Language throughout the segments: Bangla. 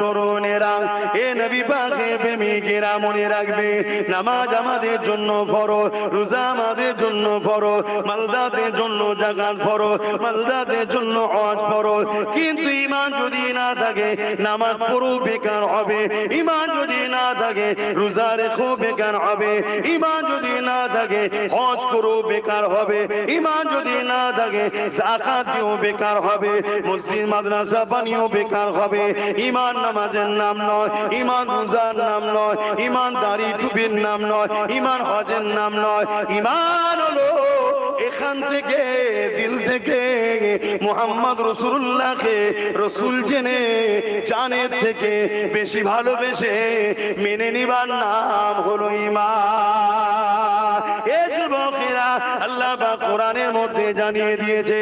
তরুণেরা, এ নবী প্রেমিকেরা মনে রাখবে, নামাজ আমাদের জন্য রোজা আমাদের জন্য মালদাদের জন্য মালদাদের জন্য ফরজ। কিন্তু ঈমান যদি না থাকে, নামাজ বেকার হবে। ঈমান যদি না থাকে, রোজা রেখো বেকার হবে। ঈমান যদি না থাকে, হজ করো বেকার হবে। ঈমান যদি না থাকে, জাকাত দিও বেকার হবে। মসজিদ, মাদ্রাসা বানিয়েও বেকার হবে। ইমান নামাজের নাম নয় ইমান রোজার নাম নয় ইমান দাড়ি টুপির নাম নয় ইমান হজের নাম নয় ইমান হলো এখান থেকে, দিল থেকে মোহাম্মদ রসুল্লাহকে রসুল জেনে জানের থেকে বেশি ভালোবেসে মেনে নিবার নাম হলো ইমা আল্লাহ বা কোরআনের মধ্যে জানিয়ে দিয়েছে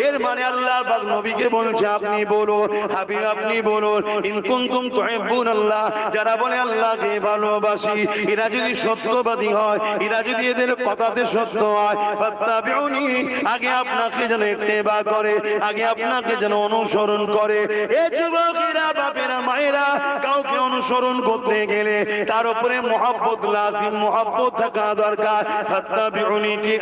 এর মানে আল্লাহ নবীকে আপনি হাবিব আপনি বলুন ইনকুনকুম তুহিব্বুন আল্লাহ যারা বলে আল্লাহকে ভালোবাসি, এরা যদি সত্যবাদী হয়, এরা যদি এদের কথাতে সত্য হয়, ফাত্তাবিউনি, আগে আপনাকে যেন ইত্তেবা করে, আগে আপনাকে যেন অনুসরণ করে। এ যুবকেরা, বাপেরা, মায়েরা, কাউকে অনুসরণ করতে গেলে তার উপরে মহব্বত লাজিম, মহব্বত থাকা দরকার। ফাত্তাবিউনি কি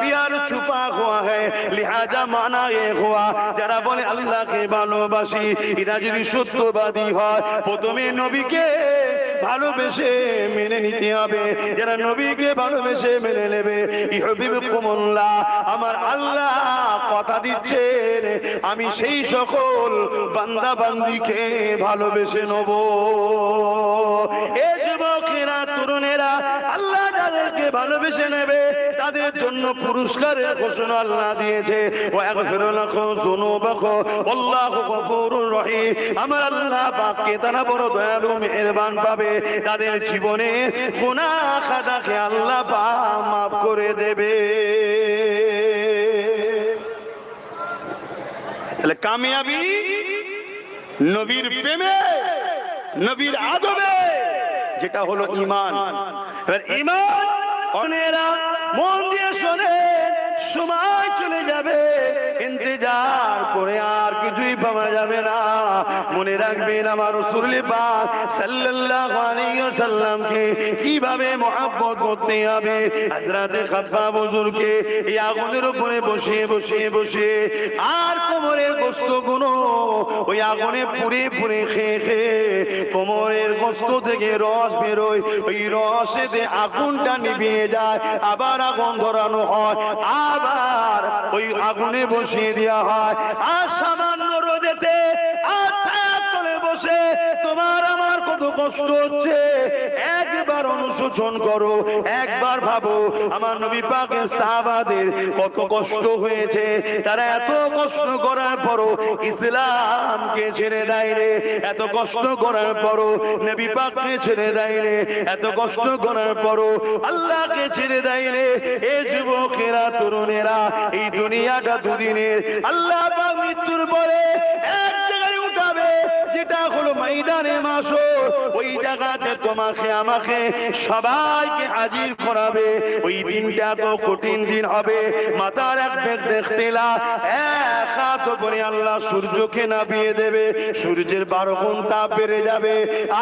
পিয়ার ছুপা হুয়া হ্যায় লিহাজা মানা এ হুয়া যারা বলে আল্লাহকে ভালোবাসি এরা যদি সত্যবাদী হয়, প্রথমে নবীকে ভালোবেসে মেনে নিতে হবে। যারা নবীকে ভালোবেসে মেনে নেবে ইহবিবকুমুল্লাহ আমার আল্লাহ কথা দিচ্ছেন, আমি সেই সকল বান্দা বান্দিকে ভালোবেসে নেব এ যুবকেরা তরুণেরা আল্লাহ যাদেরকে ভালোবেসে নেবে, তাদের জন্য পুরস্কারের ঘোষণা আল্লাহ দিয়েছে। আমার আল্লাহ পাককে তারা বড় দয়ালু পাবে। তাদের জীবনে খাতাকে আল্লাহ করে দেবে। তাহলে কামিয়াবি নবীর প্রেমে, নবীর আদবে, যেটা হলো ইমান। এবার ইমান অনেরা মন দিয়ে শোনে। সময় চলে যাবে। ইন্তজার করে আর কিছুই পাওয়া যাবে না। মনে রাখবেন আমার রসুল পাক সাল্লাল্লাহু আলাইহি ওয়াসাল্লামকে কীভাবে মহব্বত করতে হবে? হযরতে খাব্বাব হুজুরকে এই আগুনের উপরে বসে বসে বসে আর কোমরের গোস্তগুলো ওই আগুনে পুড়ে পুড়ে খেয়ে খেয়ে কোমরের গোস্ত থেকে রস বেরোয়। ওই রসেতে আগুনটা নিভিয়ে যায়, আবার আগুন ধরানো হয়। আবার ওই আগুনে বসিয়ে দেওয়া হয়। আর কষ্ট হচ্ছে। একবার অনুশোচন করো, একবার ভাবো, আমার নবী পাকের সাহাবাদের কত কষ্ট হয়েছে। তারা এত কষ্ট করার পরও ইসলামকে ছেড়ে দেয় রে। এত কষ্ট করার পরও নবী পাককে ছেড়ে দেয় রে। এত কষ্ট করার পরও আল্লাহকে ছেড়ে দেয় রে। এ যুবকেরা, তরুণেরা, এই দুনিয়াটা দুদিনের। আল্লাহ মৃত্যুর পরে যেটা হলো ওই জায়গাতে তোমাকে, আমাকে সবাইকে হাজির করাবে। ওই দিনটা তো কঠিন দিন হবে। মাথার এক দেখতে এক আল্লাহ সূর্যকে নামিয়ে দেবে। সূর্যের বারো বেড়ে যাবে।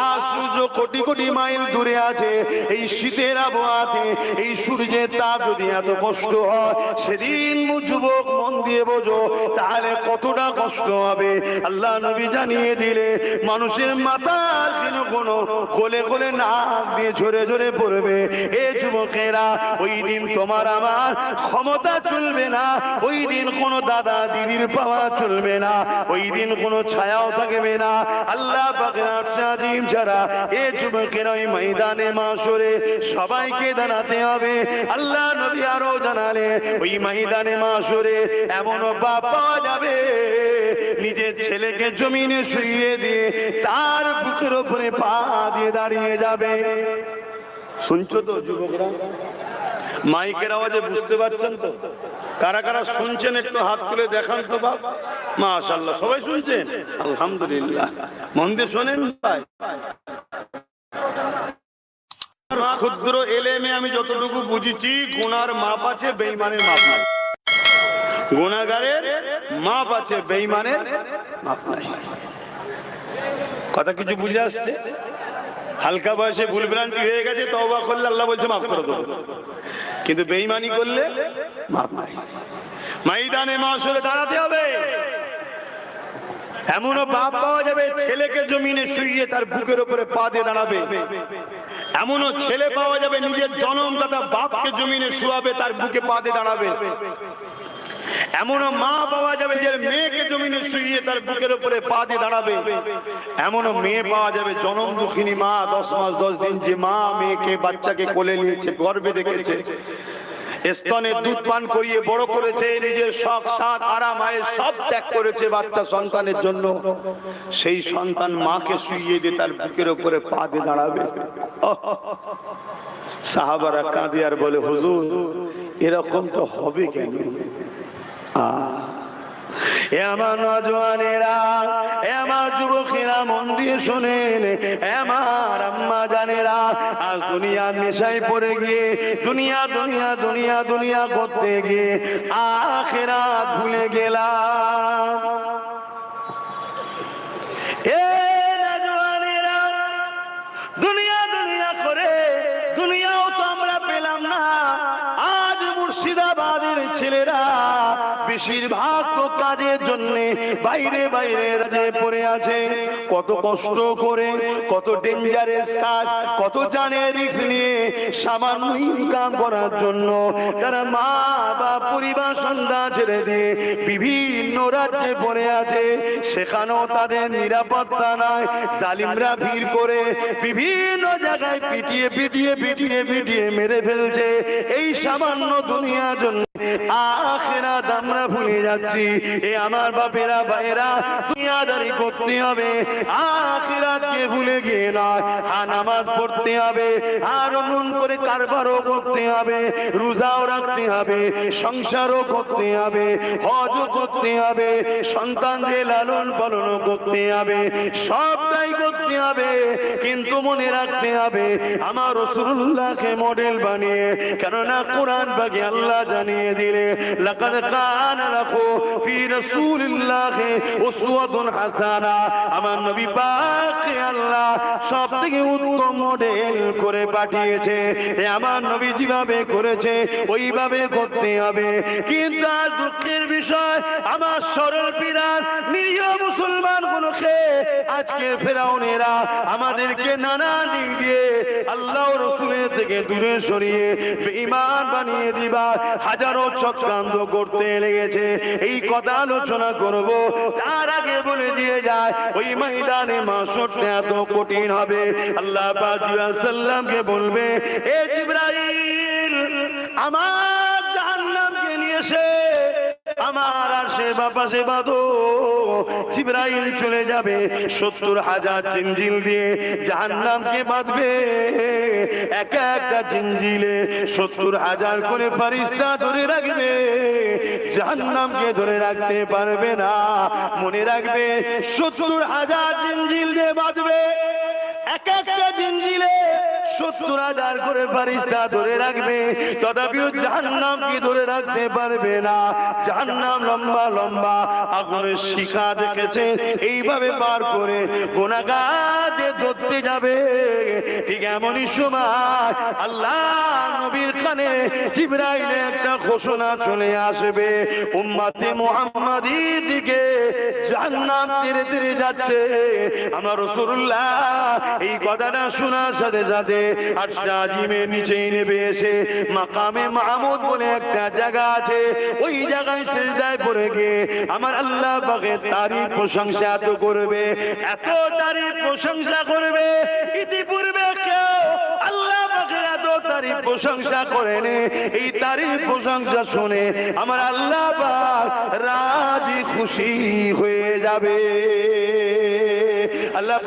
আর সূর্য কোটি কোটি মাইল দূরে আছে। এই শীতের আবহাওয়াতে এই সূর্যের তাপ যদি এত কষ্ট হয়, সেদিন যুবক মন দিয়ে বোঝো, তাহলে কতটা কষ্ট হবে। আল্লাহ নবী জানিয়ে দিলে, মানুষের মাথার যেন কোনো কোলে কোলে নাক দিয়ে ঝরে ঝরে পড়বে। এ যুবকেরা, ওই দিন তোমার আমার ক্ষমতা চলবে না। ওই দিন কোনো দাদা দিদির পাওয়া চলবে না। ওই দিন কোনো ছায়াও থাকবে না। আল্লাহ আশাজিম এ যুবকেরা ওই ময়দানে মাসরে সবাইকে দাঁড়াতে হবে। আল্লাহ নবী আরও জানালে, ওই ময়দানে মাসরে এমন বাপ পাওয়া যাবে। নিজের ছেলেকে জমিনে শুইয়ে দিয়ে তার বুকের উপরে পা দিয়ে দাঁড়িয়ে যাবে। শুনছো তো যুবকরা? মাইকের আওয়াজে বুঝতে পারছেন তো? কারা কারা শুনছেন একটু হাত তুলে দেখান তো বাপ। মাশাল্লাহ সবাই শুনছেন? আলহামদুলিল্লাহ। মন দিয়ে শোনেন ভাই। ক্ষুদ্র এলেমে আমি যতটুকু বুঝেছি, গোনার মাপ আছে বেইমানের মাপ নাই। গুণাগারের মাপ আছে বেইমানের মাপ নাই। কথা কিছু বুঝে আসছে? হালকা বয়সে ভুলভ্রান্তি হয়ে গেছে, তওবা করলে আল্লাহ বলছে মাফ করে দেবো। কিন্তু বেইমানি করলে মাপ নাই। ময়দানে মাসরে দাঁড়াতে হবে। এমনও বাপ পাওয়া যাবে, ছেলেকে জমিনে শুইয়ে তার বুকের উপরে পা দিয়ে দাঁড়াবে। এমনও ছেলে পাওয়া যাবে, নিজের জনম দাদা বাপকে জমিনে শুয়াবে, তার বুকে পা দিয়ে দাঁড়াবে। এমনও মা পাওয়া যাবে যে মেয়েকে জমিনে শুইয়ে তার বুকের উপরে পা দিয়ে দাঁড়াবে। এমনও মেয়ে পাওয়া যাবে জনম দুঃখিনী মা, দশ মাস দশ দিন যে মা মেয়েকে বাচ্চাকে কোলে নিয়েছে গর্বে রেখেছে। স্তনে দুধ পান করিয়ে বড় করেছে, নিজের শখ সাত আরাম সব ত্যাগ করেছে বাচ্চা সন্তানের জন্য। সেই সন্তান মাকে শুইয়ে দিয়ে তার বুকের উপরে পা দিয়ে দাঁড়াবে। সাহাবারা কাঁদে আর বলে, হুজুর, এরকম তো হবে কেন? দুনিয়া দুনিয়া দুনিয়া দুনিয়া করতে ভুলে গেলাম। এ দুনিয়া মুর্শিদাবাদের ছেলেরা বেশিরভাগ তো কাজের জন্য বাইরে বাইরে রাজে পড়ে আছে। কত কষ্ট করে, কত ডেঞ্জারাস কাজ, কত জানে রিস্ক নিয়ে সামান্য ইনকাম করার জন্য তারা মা বা পরিবার সন্ধ্যা ছেড়ে দিয়ে বিভিন্ন রাজ্যে পড়ে আছে। সেখানেও তাদের নিরাপত্তা নাই। জালিমরা ভিড় করে বিভিন্ন জায়গায় পিটিয়ে পিটিয়ে পিটিয়ে পিটিয়ে মেরে ফেলছে। এই সামান্য দুনিয়ার জন্য আখেরাত আমরা ভুলে যাচ্ছি। এ আমার বাপেরা, ভাইয়েরা, দুনিয়াদারি করতে হবে। আখেরাতকে ভুলে গিয়ে নয় হা নামাজ পড়তে হবে। আর করে কারবারও করতে হবে, রোজাও রাখতে হবে, সংসারও করতে হবে, হজও করতে হবে, সন্তানদের লালন পালনও করতে হবে, সবটাই করতে হবে। কিন্তু মনে রাখতে হবে, আমার রসুল্লাহকে মডেল বানিয়ে, কেননা কোরআন বাগে আল্লাহ জানিয়ে দিলে লাকাদ কানা লাকু ফি রাসূলিল্লাহি উসওয়াতুন হাসানা। আমার নবী পাককে আল্লাহ সবথেকে উত্তম মডেল করে পাঠিয়েছে। এ আমার নবী যেভাবে করেছে ওইভাবে করতে হবে। কিন্তু দুঃখের বিষয় আমার সরল পিরান নিরীহ মুসলমান গুলোকে আজকে ফেরাউনেরা আমাদেরকে নানা দিক দিয়ে আল্লাহ রসুলের থেকে দূরে সরিয়ে ইমান বানিয়ে দিবা হাজারো চক্রান্ত করতে লেগেছে। এই কথা আলোচনা করব, তার আগে বলে দিয়ে যায়, ওই ময়দানে মাসটা এত কঠিন হবে। আল্লাহ সাল্লামকে বলবে, এ জিব্রাইল, আমার আমার সে বাদো। জিব্রাইল চলে যাবে সত্তর হাজার চিঞ্জিল দিয়ে জাহান্নামকে বাঁধবে। এক একটা চিঞ্জিলে সত্তর হাজার করে ফারিস্তা ধরে রাখবে। জাহান্নামকে ধরে রাখতে পারবে না। মনে রাখবে সত্তর হাজার চিঞ্জিল দিয়ে বাঁধবে। এক একটা জিঞ্জিলে সত্তর হাজার করে ফারিস্তা ধরে রাখবে। তথাপিও জাহান্নাম কি ধরে রাখতে পারবে না? জাহান্নাম লম্বা লম্বা আগুনের শিখা দেখেছে। এইভাবে পার করে গোনাগাদে ধরতে যাবে। ঠিক এমনই সময় আল্লাহ নবীর খানে জিব্রাইলে একটা ঘোষণা চলে আসবে। উম্মাতে মুহাম্মাদির দিকে জাহান্নাম ধীরে ধীরে যাচ্ছে। আমার রাসূলুল্লাহ এই কথাটা শোনার সাথে সাথে আর সাজিমের নিচেই নেবে এসে মাকামে মাহমুদ বলে একটা জায়গা আছে। ওই জায়গায় সেজদায় পড়ে গিয়ে আমার আল্লাহ পাকে তারই প্রশংসা এত করবে, এত তারই প্রশংসা করবে, ইতিপূর্বে কেউ প্রশংসা এই প্রশংসা শুনে আমার আল্লাহ রাজি খুশি হয়ে যাবে। আল্লাহ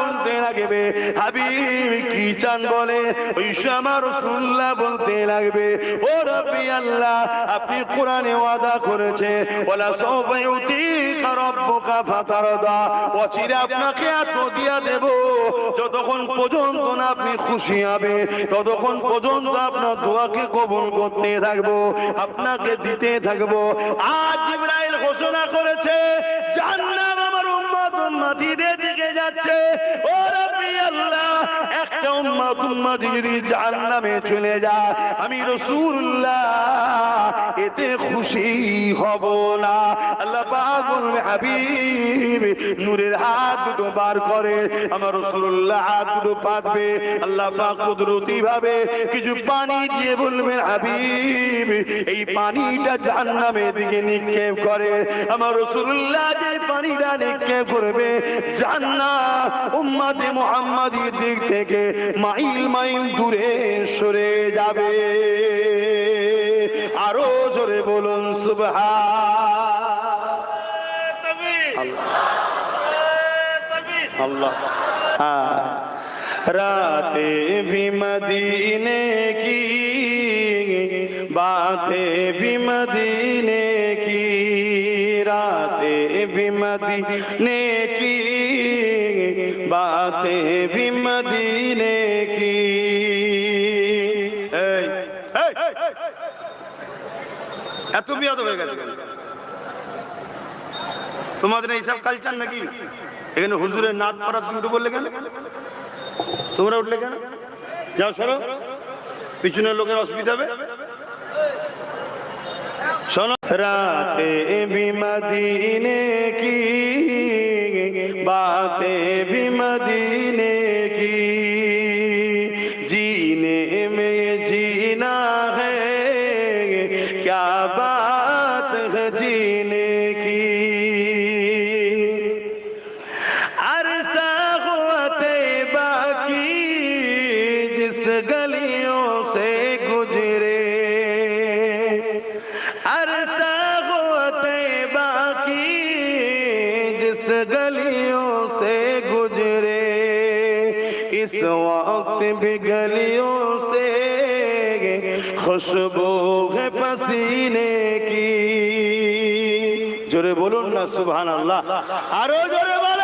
বলতে লাগবে, হাবিব কি চান বলে? ওই আমার রাসূলুল্লাহ বলতে লাগবে, ও রব্বি আল্লাহ, আপনি কোরআনে ওয়াদা করেছে ওয়ালা সাওফা ইউতিকা রাব্বুকা ফাতারদা, অচিরে আপনাকে এত দিয়া দেব, যতক্ষণ পর্যন্ত না আপনি খুশি হবে ততক্ষণ পর্যন্ত আপনার দোয়াকে কবুল করতে থাকব, আপনাকে দিতে থাকব। আজ ইব্রাহিম ঘোষণা করেছে উম্মতি যদি জাহান্নামে চলে যায়। আমি রাসূলুল্লাহ, এতে খুশি হব না। আল্লাহ হাবিব, নূরের হাত দুটো বার করে। আমার হাত দুটো পাতবে। আল্লাহ পাক কুদরতি ভাবে কিছু পানি দিয়ে বলবেন, হাবিব, এই পানিটা জাহান্নামের দিকে নিক্ষেপ করে। আমার যে পানিটা নিক্ষেপ করবে, জান্নাত উম্মতে মুহাম্মাদির দিক থেকে মাইল মাইল দূরে সরে যাবে আরো জোরে বলুন সুবহান अल्लाह हाँ रातें भी मदीने की बातें भी मदीने की रातें भी मदीने की बातें भी मदीने এত বিয়াদ হয়ে গেছে তোমাদের এইসব কালচার নাকি? এখানে হুজুরের নাচ পড়া তুমি বললে কেন? তোমরা উঠলে কেন? যাও সরো। পিছনের লোকের অসুবিধা হবে। রাতে বিমাদিনে কি? বাতে বিমাদিনে কি? ऐसा होते बाकी जिस गलियों से गुजरे इस वक्त भी गलियों से खुशबू है पसीने की जोरे बोलो ना सुबह अल्लाह आरो जोरे बोलो